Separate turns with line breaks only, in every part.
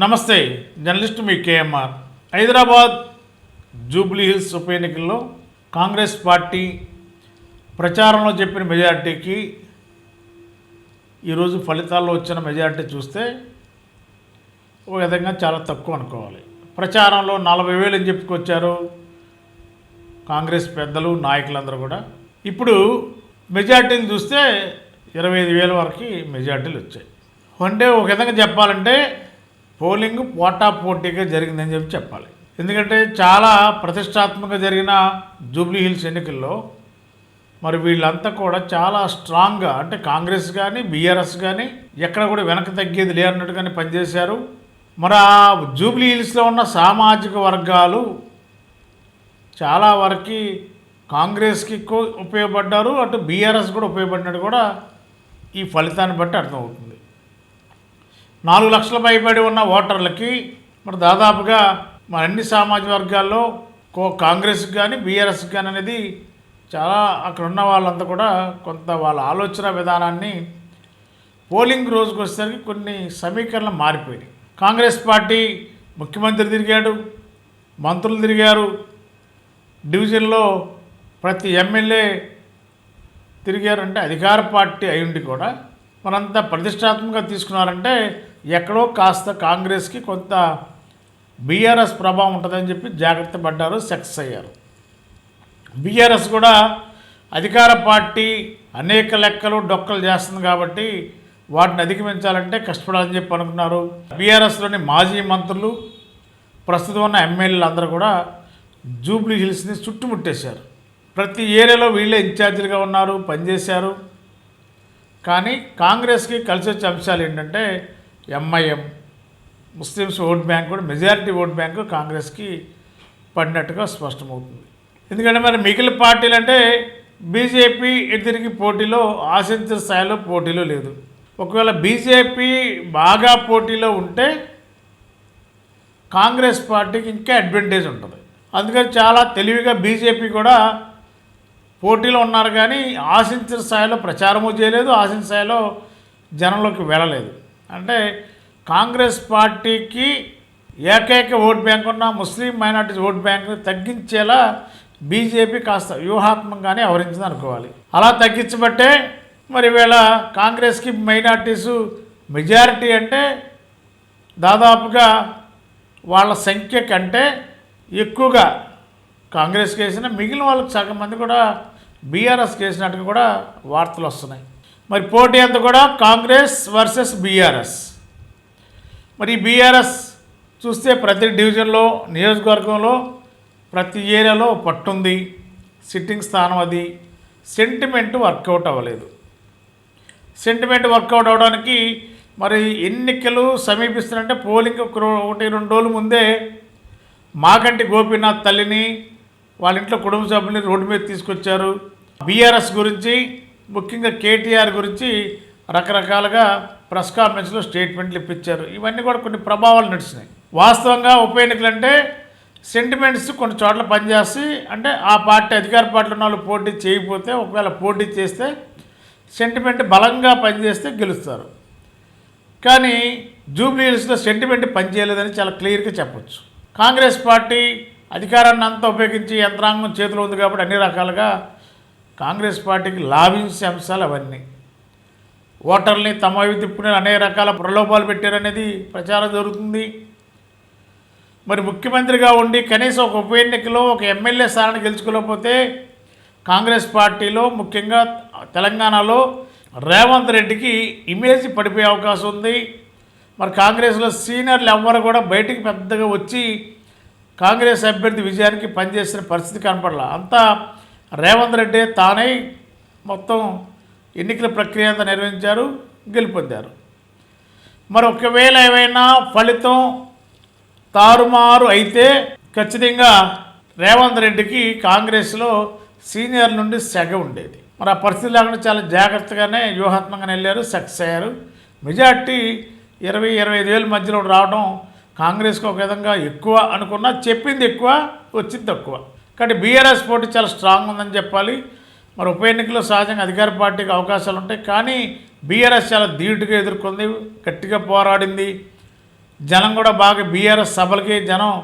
నమస్తే జర్నలిస్ట్ మీ కేఎంఆర్. హైదరాబాద్ జూబ్లీ హిల్స్ ఉప ఎన్నికల్లో కాంగ్రెస్ పార్టీ ప్రచారంలో చెప్పిన మెజారిటీకి ఈరోజు ఫలితాల్లో వచ్చిన మెజారిటీ చూస్తే ఒక విధంగా చాలా తక్కువ అనుకోవాలి. ప్రచారంలో నలభై వేలు అని చెప్పుకొచ్చారు కాంగ్రెస్ పెద్దలు నాయకులందరూ కూడా. ఇప్పుడు మెజార్టీని చూస్తే ఇరవై ఐదు వేల వరకు మెజార్టీలు వచ్చాయి. అంటే ఒక విధంగా చెప్పాలంటే పోలింగ్ పోటా పోటీగా జరిగిందని చెప్పి చెప్పాలి. ఎందుకంటే చాలా ప్రతిష్టాత్మకంగా జరిగిన జూబ్లీ హిల్స్ ఎన్నికల్లో మరి వీళ్ళంతా కూడా చాలా స్ట్రాంగ్గా అంటే కాంగ్రెస్ కానీ బీఆర్ఎస్ కానీ ఎక్కడ కూడా వెనక తగ్గేది లేనట్టుగానే పనిచేశారు. మరి ఆ జూబ్లీ హిల్స్లో ఉన్న సామాజిక వర్గాలు చాలా వరకు కాంగ్రెస్కి ఎక్కువ ఉపయోగపడ్డారు అటు బీఆర్ఎస్ కూడా ఉపయోగపడినట్టు కూడా ఈ ఫలితాన్ని బట్టి అర్థమవుతుంది. నాలుగు లక్షల పైబడి ఉన్న ఓటర్లకి మరి దాదాపుగా మన అన్ని సామాజిక వర్గాల్లో కో కాంగ్రెస్కి కానీ బీఆర్ఎస్కి కానీ అనేది చాలా అక్కడ ఉన్న వాళ్ళంతా కూడా కొంత వాళ్ళ ఆలోచన విధానాన్ని పోలింగ్ రోజుకు వచ్చేసరికి కొన్ని సమీకరణలు మారిపోయినాయి. కాంగ్రెస్ పార్టీ ముఖ్యమంత్రి తిరిగాడు మంత్రులు తిరిగారు డివిజన్లో ప్రతి ఎమ్మెల్యే తిరిగారంటే అధికార పార్టీ అయ్యుండి కూడా మనంతా ప్రతిష్టాత్మకంగా తీసుకున్నారంటే ఎక్కడో కాస్త కాంగ్రెస్కి కొంత బీఆర్ఎస్ ప్రభావం ఉంటుందని చెప్పి జాగ్రత్త పడ్డారు సక్సెస్ అయ్యారు. బీఆర్ఎస్ కూడా అధికార పార్టీ అనేక లెక్కలు డొక్కలు చేస్తుంది కాబట్టి వాటిని అధిగమించాలంటే కష్టపడాలని చెప్పి అనుకున్నారు. బీఆర్ఎస్లోని మాజీ మంత్రులు ప్రస్తుతం ఉన్న ఎమ్మెల్యేలు అందరూ కూడా జూబ్లీ హిల్స్ని చుట్టుముట్టేశారు. ప్రతి ఏరియాలో వీళ్ళే ఇన్ఛార్జీలుగా ఉన్నారు పనిచేశారు. కానీ కాంగ్రెస్కి కలిసి వచ్చే అంశాలు ఏంటంటే ఎంఐఎం ముస్లిమ్స్ ఓట్ బ్యాంక్ కూడా మెజారిటీ ఓట్ బ్యాంకు కాంగ్రెస్కి పడినట్టుగా స్పష్టమవుతుంది. ఎందుకంటే మరి మిగిలిన పార్టీలు అంటే బీజేపీ ఎదురికి పోటీలో ఆశించిన స్థాయిలో పోటీలో లేదు. ఒకవేళ బీజేపీ బాగా పోటీలో ఉంటే కాంగ్రెస్ పార్టీకి ఇంకా అడ్వాంటేజ్ ఉంటుంది. అందుకని చాలా తెలివిగా బీజేపీ కూడా పోటీలో ఉన్నారు కానీ ఆశించిన స్థాయిలో ప్రచారము చేయలేదు ఆశించిన స్థాయిలో జనంలోకి వెళ్ళలేదు. అంటే కాంగ్రెస్ పార్టీకి ఏకైక ఓట్ బ్యాంక్ ఉన్న ముస్లిం మైనార్టీస్ ఓట్ బ్యాంక్ని తగ్గించేలా బీజేపీ కాస్త వ్యూహాత్మకంగానే వ్యవహరించింది అనుకోవాలి. అలా తగ్గించబట్టే మరి వేళ కాంగ్రెస్కి మైనార్టీసు మెజారిటీ అంటే దాదాపుగా వాళ్ళ సంఖ్య కంటే ఎక్కువగా కాంగ్రెస్కి వేసిన మిగిలిన వాళ్ళకి సగం మంది కూడా బీఆర్ఎస్కి వేసినట్టుగా కూడా వార్తలు వస్తున్నాయి. మరి పోటీ అంతా కూడా కాంగ్రెస్ వర్సెస్ బీఆర్ఎస్. మరి బీఆర్ఎస్ చూస్తే ప్రతి డివిజన్లో నియోజకవర్గంలో ప్రతి ఏరియాలో పట్టుంది. సిట్టింగ్ స్థానం అది. సెంటిమెంట్ వర్కౌట్ అవ్వలేదు. సెంటిమెంట్ వర్కౌట్ అవడానికి మరి ఎన్నికలు సమీపిస్తున్నంటే పోలింగ్ ఒక ఒకటి రెండు రోజుల ముందే మాకంటి గోపీనాథ్ తల్లిని వాళ్ళ ఇంట్లో కుటుంబ సభ్యుని రోడ్డు మీద తీసుకొచ్చారు. బీఆర్ఎస్ గురించి ముఖ్యంగా కేటీఆర్ గురించి రకరకాలుగా ప్రెస్ కాన్ఫరెన్స్లో స్టేట్మెంట్లు ఇప్పించారు. ఇవన్నీ కూడా కొన్ని ప్రభావాలు నడిచినాయి. వాస్తవంగా ఉప ఎన్నికలు అంటే సెంటిమెంట్స్ కొన్ని చోట్ల పనిచేసి అంటే ఆ పార్టీ అధికార పార్టీలో ఉన్న వాళ్ళు పోటీ చేయకపోతే ఒకవేళ పోటీ చేస్తే సెంటిమెంట్ బలంగా పనిచేస్తే గెలుస్తారు. కానీ జూబ్లీ హిల్స్లో సెంటిమెంట్ పనిచేయలేదని చాలా క్లియర్గా చెప్పొచ్చు. కాంగ్రెస్ పార్టీ అధికారాన్ని అంతా ఉపయోగించి యంత్రాంగం చేతిలో ఉంది కాబట్టి అన్ని రకాలుగా కాంగ్రెస్ పార్టీకి లాభించే అంశాలు అవన్నీ. ఓటర్ని తమ తిప్పుకునే అనేక రకాల ప్రలోభాలు పెట్టారనేది ప్రచారం జరుగుతుంది. మరి ముఖ్యమంత్రిగా ఉండి కనీసం ఒక ఉప ఎన్నికలో ఒక ఎమ్మెల్యే స్థానాన్ని గెలుచుకోలేకపోతే కాంగ్రెస్ పార్టీలో ముఖ్యంగా తెలంగాణలో రేవంత్ రెడ్డికి ఇమేజ్ పడిపోయే అవకాశం ఉంది. మరి కాంగ్రెస్లో సీనియర్లు ఎవ్వరు కూడా బయటికి పెద్దగా వచ్చి కాంగ్రెస్ అభ్యర్థి విజయానికి పనిచేసిన పరిస్థితి కనపడాల. అంతా రేవంత్ రెడ్డి తానే మొత్తం ఎన్నికల ప్రక్రియ అంతా నిర్వహించారు గెలుపొందారు. మరి ఒకవేళ ఏమైనా ఫలితం తారుమారు అయితే ఖచ్చితంగా రేవంత్ రెడ్డికి కాంగ్రెస్లో సీనియర్ నుండి సెగ ఉండేది. మరి ఆ పరిస్థితి లేకుండా చాలా జాగ్రత్తగానే వ్యూహాత్మకంగా వెళ్ళారు సక్సెస్ అయ్యారు. మెజార్టీ ఇరవై ఇరవై ఐదు వేల మధ్యలో రావడం కాంగ్రెస్కి ఒక విధంగా ఎక్కువ అనుకున్నా చెప్పింది ఎక్కువ వచ్చింది తక్కువ. కాబట్టి బీఆర్ఎస్ పోటీ చాలా స్ట్రాంగ్ ఉందని చెప్పాలి. మరి ఉప ఎన్నికల్లో సహజంగా అధికార పార్టీకి అవకాశాలు ఉంటాయి. కానీ బీఆర్ఎస్ చాలా ధీటుగా ఎదుర్కొంది గట్టిగా పోరాడింది. జనం కూడా బాగా బీఆర్ఎస్ సభలకి జనం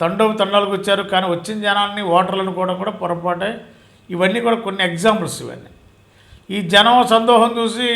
తండోపు తండాలకు వచ్చారు. కానీ వచ్చిన జనాన్ని ఓటర్లను కూడా కూడా పొరపాటే. ఇవన్నీ కూడా కొన్ని ఎగ్జాంపుల్స్ ఇవన్నీ. ఈ జనం సందోహం చూసి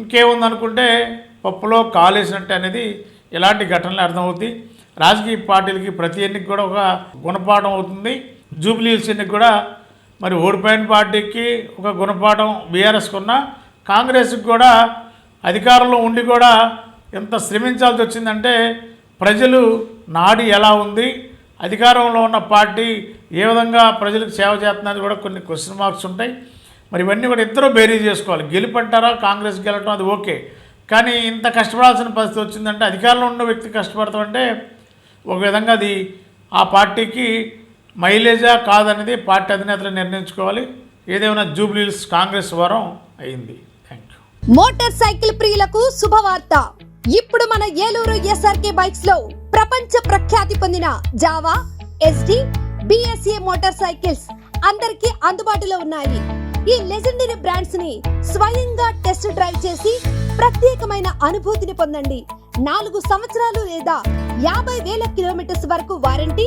ఇంకేముందనుకుంటే పప్పులో కాలేసినట్టు అనేది ఇలాంటి ఘటనలు అర్థమవుతాయి. రాజకీయ పార్టీలకి ప్రతి ఎన్నిక కూడా ఒక గుణపాఠం అవుతుంది. జూబ్లీహిల్స్ ఎన్నిక కూడా మరి ఓడిపోయిన పార్టీకి ఒక గుణపాఠం బీఆర్ఎస్కి ఉన్న కాంగ్రెస్కి కూడా అధికారంలో ఉండి కూడా ఎంత శ్రమించాల్సి వచ్చిందంటే ప్రజలు నాడి ఎలా ఉంది అధికారంలో ఉన్న పార్టీ ఏ విధంగా ప్రజలకు సేవ చేస్తున్నది కూడా కొన్ని క్వశ్చన్ మార్క్స్ ఉంటాయి. మరి ఇవన్నీ కూడా ఇద్దరు బేరీ చేసుకోవాలి. గెలుపంటారా కాంగ్రెస్ గెలటం అది ఓకే. కానీ ఇంత కష్టపడాల్సిన పరిస్థితి వచ్చిందంటే అధికారంలో ఉన్న వ్యక్తి కష్టపడతామంటే ఒక విధంగా అది ఆ పార్టీకి మైలేజా కాదనేది పార్టీ అధినేతలు నిర్ణయించుకోవాలి. ఏదేమైనా జూబ్లీహిల్స్ కాంగ్రెస్ వరం అయింది. థ్యాంక్ యూ
మోటార్ సైకిల్ ప్రియులకు శుభవార్త. ఇప్పుడు మన ఏలూరు ఎస్ఆర్కే బైక్స్లో ప్రపంచ ప్రఖ్యాతి పొందిన Java SD BSA motor cycles అందరికీ అందుబాటులో ఉన్నాయి. ఈ లెజెండరీ బ్రాండ్స్ని స్వయంగా టెస్ట్ డ్రైవ్ చేసి ప్రత్యేకమైన అనుభూతిని పొందండి. నాలుగు సంవత్సరాలు లేదా యాభై వేల కిలోమీటర్స్ వరకు warranty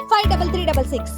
five double three double six